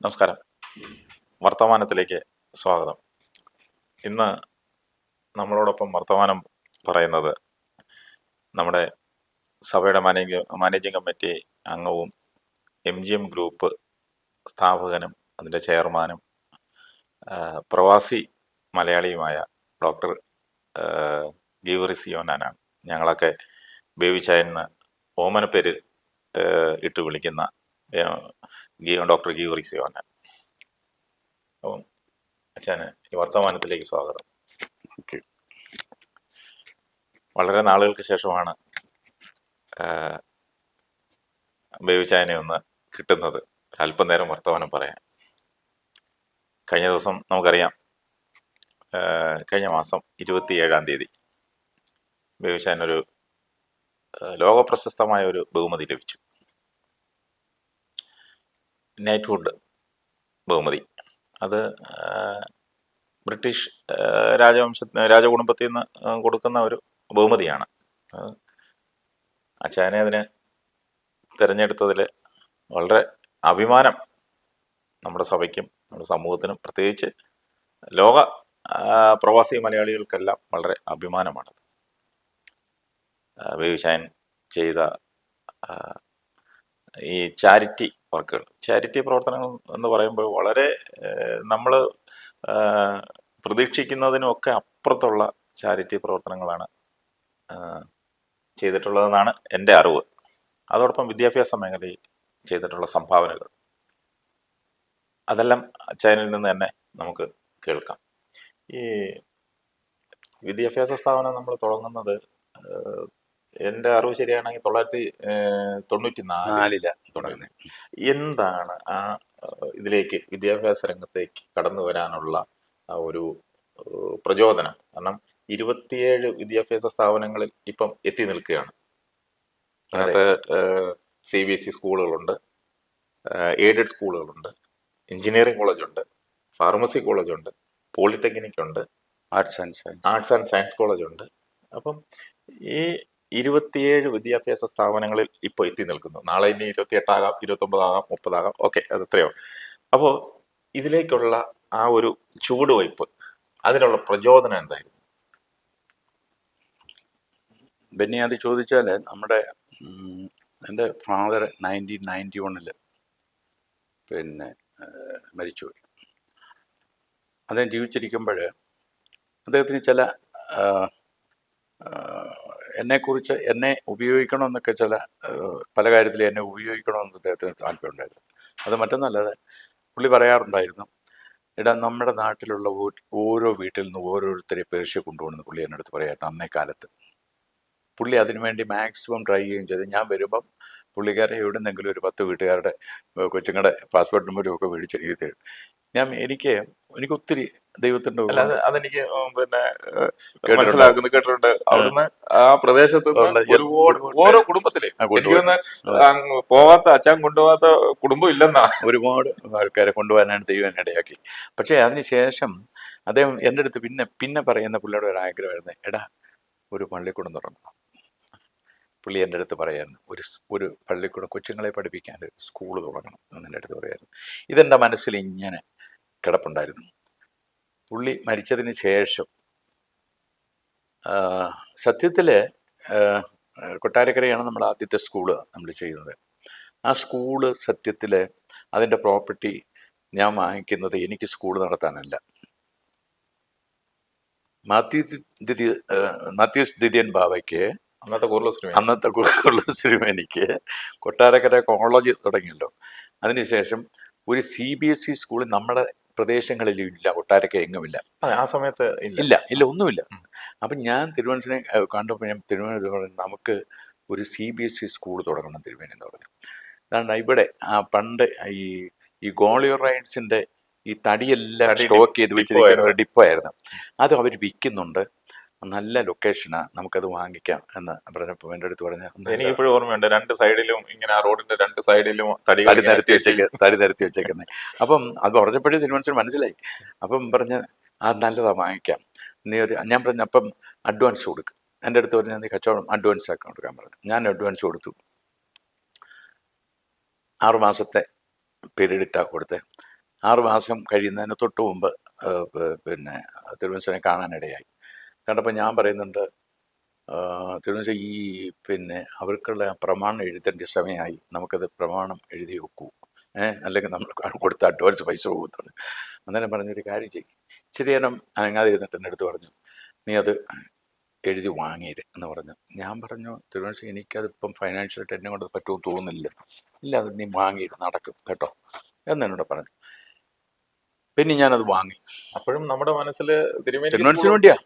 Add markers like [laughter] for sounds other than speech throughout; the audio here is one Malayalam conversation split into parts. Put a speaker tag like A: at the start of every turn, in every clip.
A: നമസ്കാരം. വർത്തമാനത്തിലേക്ക് സ്വാഗതം. ഇന്ന് നമ്മളോടൊപ്പം വർത്തമാനം പറയുന്നത് നമ്മുടെ സഭയുടെ മാനേജ് മാനേജിംഗ് കമ്മിറ്റി അംഗവും എം ജി എം ഗ്രൂപ്പ് സ്ഥാപകനും അതിന്റെ ചെയർമാനും പ്രവാസി മലയാളിയുമായ ഡോക്ടർ ഗീവറിസിയോനാനാണ് ഞങ്ങളൊക്കെ ബേബിച്ചായെന്ന് ഓമനപ്പേര് ഇട്ട് വിളിക്കുന്ന ആ, ഗീവറി ഡോക്ടർ ഗീവറിസിയോനാൻ അപ്പം അച്ഛന് ഈ വർത്തമാനത്തിലേക്ക് സ്വാഗതം. വളരെ നാളുകൾക്ക് ശേഷമാണ് ബേബിച്ചായനെ ഒന്ന് കിട്ടുന്നത്. അല്പനേരം വർത്തമാനം പറയാൻ. കഴിഞ്ഞ ദിവസം നമുക്കറിയാം കഴിഞ്ഞ മാസം ഇരുപത്തി ഏഴാം തീയതി ബേബിച്ചായനൊരു ലോകപ്രശസ്തമായ ഒരു ബഹുമതി ലഭിച്ചു. നൈറ്റ്ഹുഡ് ബഹുമതി. അത് ബ്രിട്ടീഷ് രാജവംശ രാജകുടുംബത്തിൽ നിന്ന് കൊടുക്കുന്ന ഒരു ബഹുമതിയാണ്. അച്ചാനെ അതിനെ തിരഞ്ഞെടുത്തതിൽ വളരെ അഭിമാനം നമ്മുടെ സഭയ്ക്കും നമ്മുടെ സമൂഹത്തിനും പ്രത്യേകിച്ച് ലോക പ്രവാസി മലയാളികൾക്കെല്ലാം വളരെ അഭിമാനമാണ് വേവിശായൻ ചെയ്ത ഈ ചാരിറ്റി വർക്കുകൾ ചാരിറ്റി പ്രവർത്തനങ്ങൾ എന്ന് പറയുമ്പോൾ വളരെ നമ്മൾ പ്രതീക്ഷിക്കുന്നതിനുമൊക്കെ അപ്പുറത്തുള്ള ചാരിറ്റി പ്രവർത്തനങ്ങളാണ് ചെയ്തിട്ടുള്ളതെന്നാണ് എന്റെ അറിവ്. അതോടൊപ്പം വിദ്യാഭ്യാസ മേഖലയിൽ ചെയ്തിട്ടുള്ള സംഭാവനകൾ. അതെല്ലാം ചൈനയിൽ നിന്ന് തന്നെ നമുക്ക് കേൾക്കാം. ഈ വിദ്യാഭ്യാസ സ്ഥാപനം നമ്മൾ തുടങ്ങുന്നത് എന്റെ അറിവ് ശരിയാണെങ്കിൽ തൊള്ളായിരത്തി തൊണ്ണൂറ്റി നാല്
B: നാലില തുടങ്ങുന്നത്
A: എന്താണ് ആ ഇതിലേക്ക് വിദ്യാഭ്യാസ രംഗത്തേക്ക് കടന്നു വരാനുള്ള ഒരു പ്രചോദനം? കാരണം ഇരുപത്തിയേഴ് വിദ്യാഭ്യാസ സ്ഥാപനങ്ങളിൽ ഇപ്പം എത്തി നിൽക്കുകയാണ്. അതിനകത്ത് സി ബി എസ് ഇ സ്കൂളുകളുണ്ട് എയ്ഡഡ് സ്കൂളുകളുണ്ട് എഞ്ചിനീയറിംഗ് കോളേജുണ്ട് ഫാർമസി കോളേജുണ്ട് പോളിടെക്നിക് ഉണ്ട്
B: arts and science.
A: Arts and science കോളേജുണ്ട്. അപ്പം ഈ ഇരുപത്തിയേഴ് വിദ്യാഭ്യാസ സ്ഥാപനങ്ങളിൽ ഇപ്പോൾ എത്തി നിൽക്കുന്നു. നാളെ ഇനി ഇരുപത്തിയെട്ടാകാം ഇരുപത്തൊമ്പതാകാം മുപ്പതാകാം. ഓക്കെ അത് എത്രയോ അപ്പോൾ ഇതിലേക്കുള്ള ആ ഒരു ചുവടുവയ്പ് അതിനുള്ള പ്രചോദനം എന്തായിരുന്നു?
B: ബെന്നി അത് ചോദിച്ചാൽ നമ്മുടെ എന്റെ ഫാദർ നയന്റീൻ നയന്റി വണ്ണിൽ പിന്നെ മരിച്ചുപോയി. അദ്ദേഹം ജീവിച്ചിരിക്കുമ്പോൾ അദ്ദേഹത്തിന് ചില എന്നെക്കുറിച്ച് എന്നെ ഉപയോഗിക്കണം എന്നൊക്കെ ചില പല കാര്യത്തിൽ എന്നെ ഉപയോഗിക്കണമെന്ന് അദ്ദേഹത്തിന് താല്പര്യമുണ്ടായിരുന്നു. അത് മറ്റൊന്നല്ലാതെ പുള്ളി പറയാറുണ്ടായിരുന്നു എടാ നമ്മുടെ നാട്ടിലുള്ള ഓരോ വീട്ടിൽ നിന്ന് ഓരോരുത്തരെ പേർഷ്യ കൊണ്ടുപോകണമെന്ന് പുള്ളി എന്റെ അടുത്ത് പറയായിരുന്നു അന്നേ കാലത്ത് പുള്ളി അതിനുവേണ്ടി മാക്സിമം ട്രൈ ചെയ്യുകയും ചെയ്തു. ഞാൻ വരുമ്പം പുള്ളിക്കാരെ എവിടെ നിന്നെങ്കിലും ഒരു പത്ത് വീട്ടുകാരുടെ കൊച്ചുങ്ങളുടെ പാസ്പോർട്ട് നമ്പരും ഒക്കെ മേടിച്ച് ഞാൻ എനിക്ക് എനിക്ക് ഒത്തിരി ദൈവത്തിന്റെ
A: അല്ലാതെ അത് അതെനിക്ക് പിന്നെ. മനസ്സിലാക്കുന്നു കേട്ടിട്ടുണ്ട്? അവിടുന്ന് ആ പ്രദേശത്ത്. ഒരുപാട് ഓരോ കുടുംബത്തിലെ എനിക്കൊന്ന് പോവാത്ത അച്ഛൻ കൊണ്ടുപോകാത്ത കുടുംബം ഇല്ലെന്നാ.
B: ഒരുപാട് ആൾക്കാരെ കൊണ്ടുപോകാനാണ് ദൈവം എന്നെ ഇടയാക്കി. പക്ഷേ അതിനുശേഷം അദ്ദേഹം എന്റെ അടുത്ത് പിന്നെ പിന്നെ പറയുന്ന പുള്ളിയുടെ ഒരു ആഗ്രഹമായിരുന്നു. എടാ ഒരു പള്ളിക്കൂടം തുറന്നു. പുള്ളി എന്റെ അടുത്ത് പറയായിരുന്നു ഒരു ഒരു പള്ളിക്കൂടം കൊച്ചുങ്ങളെ പഠിപ്പിക്കാൻ ഒരു സ്കൂൾ തുടങ്ങണം എന്ന് എന്റെ അടുത്ത് പറയായിരുന്നു. ഇതെന്റെ മനസ്സിൽ ഇങ്ങനെ കിടപ്പുണ്ടായിരുന്നു. പുള്ളി മരിച്ചതിന് ശേഷം സത്യത്തിൽ കൊട്ടാരക്കരയാണ് നമ്മൾ ആദ്യത്തെ സ്കൂൾ നമ്മൾ ചെയ്യുന്നത്. ആ സ്കൂൾ സത്യത്തിൽ അതിന്റെ പ്രോപ്പർട്ടി ഞാൻ വാങ്ങിക്കുന്നത് എനിക്ക് സ്കൂൾ നടത്താനല്ല. മാത്യു ദിതി മാത്യൂസ് ദിദിയൻ ബാബയ്ക്ക്
A: അന്നത്തെ സിനിമ
B: അന്നത്തെ കുള്ള സിനിമനിക്ക് കൊട്ടാരക്കര കോളേജ് തുടങ്ങിയല്ലോ. അതിനുശേഷം ഒരു സി ബി എസ് ഇ സ്കൂളിൽ നമ്മുടെ പ്രദേശങ്ങളിൽ ഇല്ല എങ്ങുമില്ല.
A: ആ സമയത്ത് ഇല്ല.
B: ഇല്ല ഒന്നുമില്ല. അപ്പം ഞാൻ തിരുവനന്തപുരം കണ്ടപ്പോൾ ഞാൻ തിരുവനന്തപുരം നമുക്ക് ഒരു C B S E school തുടങ്ങണം തിരുവനന്തപുരം എന്ന് പറഞ്ഞു. അതാണ് ഇവിടെ ആ പണ്ട് ഈ ഈ ഗോളിയർ റൈഡ്സിന്റെ ഈ തടിയെല്ലാം സ്റ്റോക്ക് ചെയ്ത് വെച്ചിരിക്കുന്ന ഒരു ഡിപ്പോ ആയിരുന്നു. അത് അവർ വിൽക്കുന്നുണ്ട്. നല്ല ലൊക്കേഷനാണ് നമുക്കത് വാങ്ങിക്കാം എന്ന് പറഞ്ഞപ്പോൾ എന്റെ അടുത്ത് പറഞ്ഞ.
A: എനിക്കിപ്പോഴും ഓർമ്മയുണ്ട് രണ്ട് സൈഡിലും ഇങ്ങനെ ആ റോഡിന്റെ രണ്ട് സൈഡിലും
B: തടി
A: തടി
B: നിരത്തി വെച്ചേക്ക്. തടി നിരത്തി വെച്ചേക്കുന്നത് അപ്പം അത് പറഞ്ഞപ്പോഴേ തിരുവനന്തപുരം മനസ്സിലായി. അപ്പം പറഞ്ഞ് അത് നല്ലതാണ് വാങ്ങിക്കാം. നീ ഒരു ഞാൻ പറഞ്ഞു അപ്പം അഡ്വാൻസ് കൊടുക്കും. എന്റെ അടുത്ത് പറഞ്ഞാൽ നീ കച്ചവടം അഡ്വാൻസ് ആക്കി കൊടുക്കാൻ പറഞ്ഞു ഞാൻ അഡ്വാൻസ് കൊടുത്തു. ആറുമാസത്തെ പീരീഡ് ഇട്ടാ കൊടുത്തേ. ആറ് മാസം കഴിയുന്നതിന് തൊട്ട് മുമ്പ് പിന്നെ തിരുവനന്തപുരം കാണാനിടയായി. കണ്ടപ്പോൾ ഞാൻ പറയുന്നുണ്ട് തിരുവനന്തപുരം ഈ പിന്നെ അവർക്കുള്ള പ്രമാണം എഴുതേണ്ട സമയമായി. നമുക്കത് പ്രമാണം എഴുതി വെക്കൂ. ഏഹ് അല്ലെങ്കിൽ നമ്മൾ കൊടുത്ത അഡ്വാൻസ് പൈസ പോകുന്നുണ്ട് അന്നേരം പറഞ്ഞൊരു കാര്യം ചെയ്യും. ഇച്ചിരി നേരം അനങ്ങാതെ ഇരുന്നിട്ട് എന്റെ അടുത്ത് പറഞ്ഞു നീ അത് എഴുതി വാങ്ങിയത് എന്ന് പറഞ്ഞു. ഞാൻ പറഞ്ഞു തിരുവനന്തപുരം എനിക്കതിപ്പം ഫൈനാൻഷ്യലായിട്ട് എന്നെ കൊണ്ട് പറ്റുമെന്ന് തോന്നുന്നില്ല. ഇല്ല അത് നീ വാങ്ങിയിട്ട് നടക്കും കേട്ടോ എന്ന് എന്നോട് പറഞ്ഞു. പിന്നെ ഞാനത് വാങ്ങി.
A: അപ്പോഴും നമ്മുടെ മനസ്സിൽ
B: തിരുവനന്തപുരത്തിന് വേണ്ടിയാ.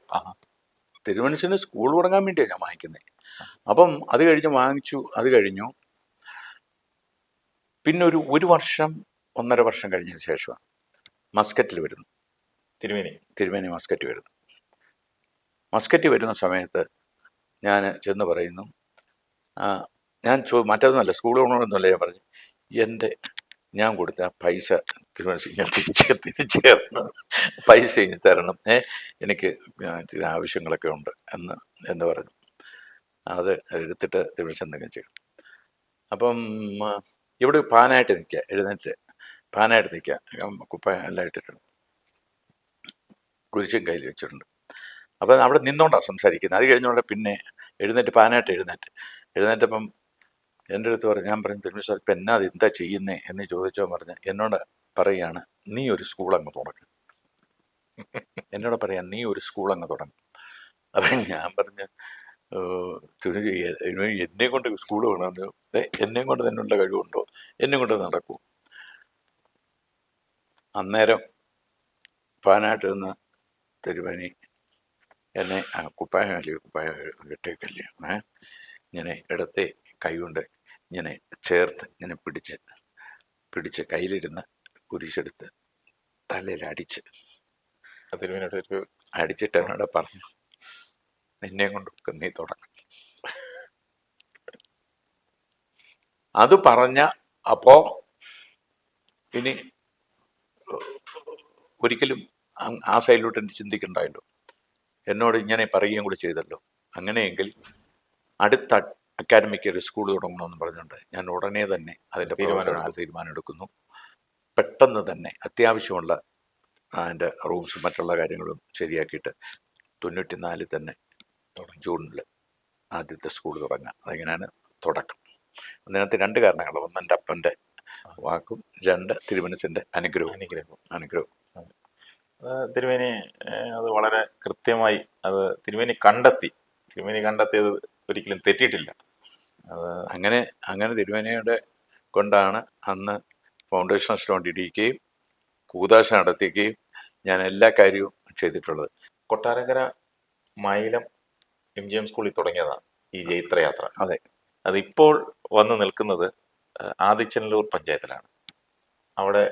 A: ആഹാ.
B: സ്കൂൾ തുടങ്ങാൻ വേണ്ടിയാണ് ഞാൻ വാങ്ങിക്കുന്നത് അപ്പം അത് കഴിഞ്ഞ് വാങ്ങിച്ചു അത് കഴിഞ്ഞു. പിന്നെ ഒരു ഒരു വർഷം ഒന്നര വർഷം കഴിഞ്ഞതിന് ശേഷമാണ് മസ്കറ്റിൽ വരുന്നു.
A: തിരുമേനി.
B: തിരുമേനി മസ്കറ്റ് വരുന്നു. മസ്കറ്റ് വരുന്ന സമയത്ത് ഞാൻ ചെന്ന് പറയുന്നു ഞാൻ ചോ മറ്റൊന്നുമല്ല സ്കൂൾ കൊണ്ടൊന്നുമല്ല ഞാൻ പറഞ്ഞു എന്റെ ഞാൻ കൊടുത്ത പൈസ തിരുവനന്തപുരം ഞാൻ [laughs] തിരിച്ച് തരണം. പൈസ ഇനി തരണം. ഏ എനിക്ക് ചില ആവശ്യങ്ങളൊക്കെ ഉണ്ട് എന്ന് എന്ന് പറഞ്ഞു. അത് എടുത്തിട്ട് തിരുവനന്തപുരം എന്തെങ്കിലും ചെയ്യും അപ്പം ഇവിടെ പാനായിട്ട് നിൽക്കുക എഴുന്നേറ്റ് പാനായിട്ട് നിൽക്കുക. കുപ്പ എല്ലാം ഇട്ടിട്ടുണ്ട്. കുരിശും കയ്യിൽ വെച്ചിട്ടുണ്ട്. അപ്പം അവിടെ നിന്നോണ്ടാണ് സംസാരിക്കുന്നത്. അത് കഴിഞ്ഞോണ്ട് പിന്നെ എഴുന്നേറ്റ് പാനായിട്ട് എഴുന്നേറ്റ്. എഴുന്നേറ്റപ്പം എന്റെ അടുത്ത് പറഞ്ഞു ഞാൻ പറഞ്ഞു തിരുമി സാർ ഇപ്പം എന്നാ അത് എന്താ ചെയ്യുന്നേ? എന്ന് ചോദിച്ചോ പറഞ്ഞ് എന്നോട് പറയുകയാണ് നീ ഒരു സ്കൂൾ അങ്ങ് തുടങ്ങും. എന്നോട് പറയാം നീ ഒരു സ്കൂൾ അങ്ങ് തുടങ്ങും. അപ്പം ഞാൻ പറഞ്ഞ് "ഏഹ്, തിരുമി എ- എന്നെ കൊണ്ട് സ്കൂൾ വേണമെന്ന് എന്നെ കൊണ്ട് തന്നെയുള്ള കഴിവുണ്ടോ? എന്നെ കൊണ്ട് നടക്കൂ. അന്നേരം പാനായിട്ട് നിന്ന് തിരുമേനി എന്നെ കുപ്പായം അല്ലേ കുപ്പായം ഇട്ടേക്കല്ലേ ഇങ്ങനെ ഇടത്തെ കൈ കൊണ്ട് ഇങ്ങനെ ചേർത്ത് ഇങ്ങനെ പിടിച്ച് പിടിച്ച് കയ്യിലിരുന്ന് കുരിശെടുത്ത് തലയിൽ അടിച്ച്
A: ഒരു
B: അടിച്ചിട്ട് എന്നോട് പറഞ്ഞു നിന്നെ കൊണ്ട് നീ തുടങ്ങും. അത് പറഞ്ഞ അപ്പോ ഇനി ഒരിക്കലും ആ സൈഡിലോട്ട് എനിക്ക് ചിന്തിക്കണ്ടായല്ലോ. എന്നോട് ഇങ്ങനെ പറയുകയും കൂടി ചെയ്തല്ലോ. അങ്ങനെയെങ്കിൽ അടുത്ത അക്കാഡമിക്ക് ഒരു സ്കൂൾ തുടങ്ങണമെന്ന് പറഞ്ഞുകൊണ്ട് ഞാൻ ഉടനെ തന്നെ അതിന്റെ
A: തീരുമാനം
B: പ്രവർത്തനം തീരുമാനം എടുക്കുന്നു പെട്ടെന്ന് തന്നെ അത്യാവശ്യമുള്ള അതിന്റെ റൂംസും മറ്റുള്ള കാര്യങ്ങളും ശരിയാക്കിയിട്ട് തൊണ്ണൂറ്റി നാലിൽ തന്നെ ജൂണിൽ ആദ്യത്തെ സ്കൂൾ തുടങ്ങുക അതെങ്ങനെയാണ്? തുടക്കം. അതിനകത്ത് രണ്ട് കാരണങ്ങൾ ഒന്ന് എന്റെ അപ്പന്റെ വാക്കും. രണ്ട് തിരുമനസിന്റെ അനുഗ്രഹവും.
A: അനുഗ്രഹം
B: അനുഗ്രഹവും.
A: അത്. തിരുമേനി അത് വളരെ കൃത്യമായി അത് തിരുമേനി കണ്ടെത്തി. തിരുമേനി കണ്ടെത്തിയത് ഒരിക്കലും തെറ്റിയിട്ടില്ല. അത്
B: അങ്ങനെ അങ്ങനെ തിരുവേനയുടെ കൊണ്ടാണ് അന്ന് ഫൗണ്ടേഷൻ സ്റ്റോൺ ഇടിക്കുകയും കൂതാശ നടത്തിക്കുകയും ഞാൻ എല്ലാ കാര്യവും ചെയ്തിട്ടുള്ളത്.
A: Kottarakkara Mylam M G M സ്കൂളിൽ തുടങ്ങിയതാണ് ഈ ജൈത്രയാത്ര.
B: അതെ.
A: അതിപ്പോൾ വന്ന് നിൽക്കുന്നത് ആദിച്ചനല്ലൂർ പഞ്ചായത്തിലാണ്. അവിടെ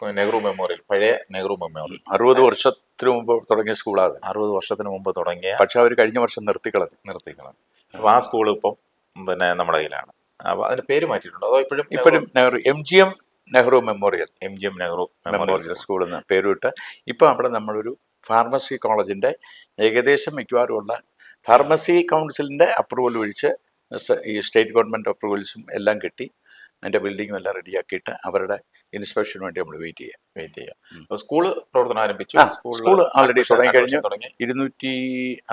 A: നെഹ്റു മെമ്മോറിയൽ പഴയ നെഹ്റു മെമ്മോറിയൽ.
B: അറുപത് വർഷത്തിന് മുമ്പ് തുടങ്ങിയ സ്കൂളാണ്
A: അറുപത് വർഷത്തിന് മുമ്പ് തുടങ്ങിയ
B: പക്ഷെ അവർ കഴിഞ്ഞ വർഷം നിർത്തിക്കളഞ്ഞു.
A: നിർത്തിക്കണം അപ്പൊ ആ സ്കൂൾ ഇപ്പം പിന്നെ നമ്മുടെ കയ്യിലാണ്. അപ്പൊ അതിന്റെ പേര് മാറ്റിയിട്ടുണ്ടോ? അതോ ഇപ്പോഴും
B: ഇപ്പോഴും Nehru M G M Nehru memorial.
A: M G M Nehru
B: memorial school എന്ന പേരുവിട്ട് ഇപ്പൊ അവിടെ നമ്മളൊരു ഫാർമസി കോളേജിന്റെ ഏകദേശം മിക്കവാറും ഉള്ള ഫാർമസി കൗൺസിലിന്റെ അപ്രൂവൽ ഒഴിച്ച് ഈ സ്റ്റേറ്റ് ഗവൺമെന്റ് അപ്രൂവൽസും എല്ലാം കിട്ടി. അതിന്റെ ബിൽഡിങ്ങും എല്ലാം റെഡിയാക്കിയിട്ട് അവരുടെ ഇൻസ്പെക്ഷന് വേണ്ടി നമ്മൾ വെയിറ്റ് ചെയ്യാം.
A: വെയിറ്റ് ചെയ്യാം. സ്കൂൾ പ്രവർത്തനം ആരംഭിച്ചു?
B: സ്കൂൾ
A: ഓൾറെഡി
B: തുടങ്ങി കഴിഞ്ഞു.
A: തുടങ്ങി.
B: ഇരുന്നൂറ്റി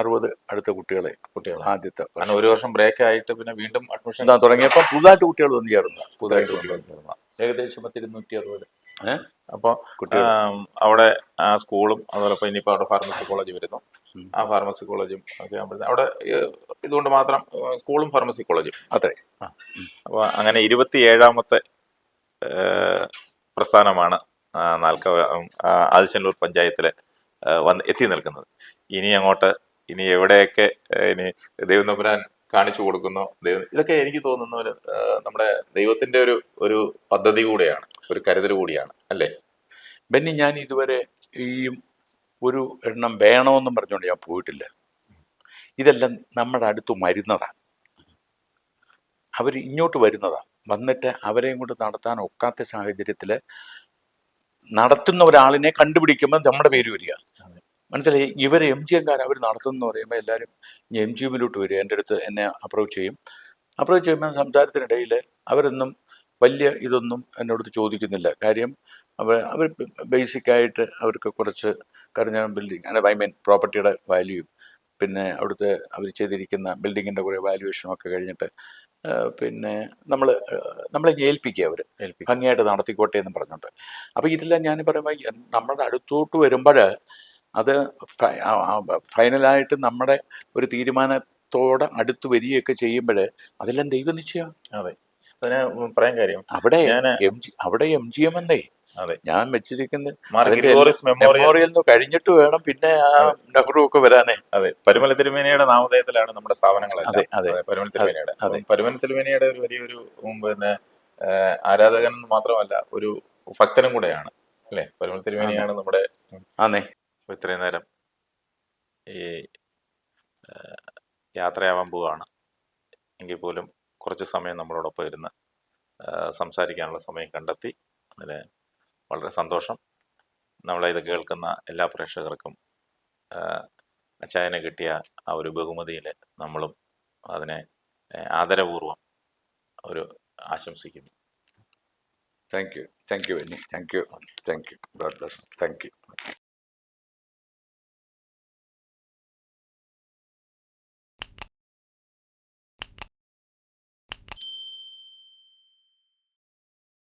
B: അറുപത് അടുത്ത കുട്ടികളെ
A: കുട്ടികൾ
B: ആദ്യത്തെ.
A: കാരണം ഒരു വർഷം ബ്രേക്ക് ആയിട്ട് പിന്നെ വീണ്ടും അഡ്മിഷൻ
B: തുടങ്ങിയപ്പോൾ പുതുതായിട്ട് കുട്ടികൾ വന്നു ചേർന്നു പുതുതായിട്ട് കുട്ടികൾ
A: ചേർന്നു
B: ഏകദേശം പത്ത് ഇരുന്നൂറ്റി അറുപത് ഏഹ്
A: അപ്പൊ
B: കുട്ടികൾ.
A: അവിടെ ആ സ്കൂളും അതുപോലെ ഇനിയിപ്പോൾ ഇനിയിപ്പോ അവിടെ ഫാർമസി കോളേജ് വരുന്നു. ആ ഫാർമസി കോളേജും ഒക്കെ ആകുമ്പോഴത്തേക്കും അവിടെ ഇതുകൊണ്ട് മാത്രം സ്കൂളും ഫാർമസി കോളേജും.
B: അത്രേ.
A: അപ്പോൾ അങ്ങനെ ഇരുപത്തി ഏഴാമത്തെ പ്രസ്ഥാനമാണ് നാൽക്ക ആ, ആദിശനല്ലൂർ പഞ്ചായത്തിൽ വന്ന് എത്തി നിൽക്കുന്നത്. ഇനി അങ്ങോട്ട് ഇനി എവിടെയൊക്കെ ഇനി ദൈവം തമ്പുരാൻ കാണിച്ചു കൊടുക്കുന്നു ദൈവം ഇതൊക്കെ എനിക്ക് തോന്നുന്ന ഒരു നമ്മുടെ ദൈവത്തിന്റെ ഒരു ഒരു പദ്ധതി കൂടെയാണ് ഒരു കരുതൽ കൂടിയാണ് അല്ലേ?
B: ബെന്നി ഞാൻ ഇതുവരെ ഈ ഒരു എണ്ണം വേണമെന്നും പറഞ്ഞുകൊണ്ട് ഞാൻ പോയിട്ടില്ല. ഇതെല്ലാം നമ്മുടെ അടുത്ത് വരുന്നതാണ് അവർ ഇങ്ങോട്ട് വരുന്നതാണ് വന്നിട്ട് അവരെയും കൊണ്ട് നടത്താൻ ഒക്കാത്ത സാഹചര്യത്തിൽ നടത്തുന്ന ഒരാളിനെ കണ്ടുപിടിക്കുമ്പോൾ നമ്മുടെ പേര് വരിക. മനസ്സിലായി? ഇവർ എം ജി എംകാർ അവർ നടത്തുന്നു പറയുമ്പോൾ എല്ലാവരും എം ജി എമ്മിലോട്ട് വരിക. എന്റെ അടുത്ത് എന്നെ അപ്രോച്ച് ചെയ്യും. അപ്രോച്ച് ചെയ്യുമ്പോൾ സംസാരത്തിനിടയിൽ അവരൊന്നും വലിയ ഇതൊന്നും എന്നോട് ചോദിക്കുന്നില്ല. കാര്യം അവർ അവർ ബേസിക്കായിട്ട് അവർക്ക് കുറച്ച് കറിഞ്ഞ ബിൽഡിങ് അല്ല ഐ മീൻ പ്രോപ്പർട്ടിയുടെ വാല്യൂ പിന്നെ അവിടുത്തെ അവർ ചെയ്തിരിക്കുന്ന ബിൽഡിങ്ങിന്റെ കുറേ വാല്യുവേഷനും ഒക്കെ കഴിഞ്ഞിട്ട് പിന്നെ നമ്മൾ നമ്മളെ ഏൽപ്പിക്കുക അവർ ഭംഗിയായിട്ട് നടത്തിക്കോട്ടെ എന്ന് പറഞ്ഞുകൊണ്ട് അപ്പോൾ ഇതെല്ലാം ഞാൻ പറയുമ്പോൾ നമ്മുടെ അടുത്തോട്ട് വരുമ്പോൾ അത് ഫൈനലായിട്ട് നമ്മുടെ ഒരു തീരുമാനത്തോടെ അടുത്ത് വരികയൊക്കെ ചെയ്യുമ്പോൾ അതെല്ലാം ദൈവനിശ്ചയം
A: അതെ. അതിന് പറയാൻ കാര്യം
B: അവിടെ
A: ഞാൻ
B: എം ജി അവിടെ എം ജി എം എന്നേ
A: അതെ.
B: ഞാൻ വെച്ചിരിക്കുന്നത്
A: ഗ്രിഗോറിയസ് മെമ്മോറിയൽ
B: കഴിഞ്ഞിട്ട് വേണം പിന്നെ ആ നെഹ്റു ഒക്കെ വരാനേ.
A: അതെ. പരുമല തിരുമേനയുടെ നാമധേയത്തിലാണ് നമ്മുടെ സ്ഥാപനങ്ങൾ
B: അതെ അതെ.
A: അതെ, പരുമല തിരുമേനിയുടെ.
B: അതെ.
A: പരുമല തിരുമേനിയുടെ ഒരു വലിയൊരു പിന്നെ ആരാധകൻ മാത്രമല്ല ഒരു ഭക്തനും കൂടെയാണ്. അല്ലെ? പരുമല തിരുമേനിയാണ് നമ്മുടെ
B: ആന്നേ.
A: ഇപ്പൊ ഇത്രയും നേരം ഈ യാത്രയാവാൻ പോവുകയാണ് എങ്കിൽ പോലും കുറച്ച് സമയം നമ്മളോടൊപ്പം ഇരുന്ന് സംസാരിക്കാനുള്ള സമയം കണ്ടെത്തി അതിന് വളരെ സന്തോഷം. നമ്മളെ ഇത് കേൾക്കുന്ന എല്ലാ പ്രേക്ഷകർക്കും അച്ചായനെ കിട്ടിയ ആ ഒരു ബഹുമതിയിൽ നമ്മളും അതിനെ ആദരപൂർവം ഒരു ആശംസിക്കുന്നു.
B: Thank you thank you thank you thank you God bless thank you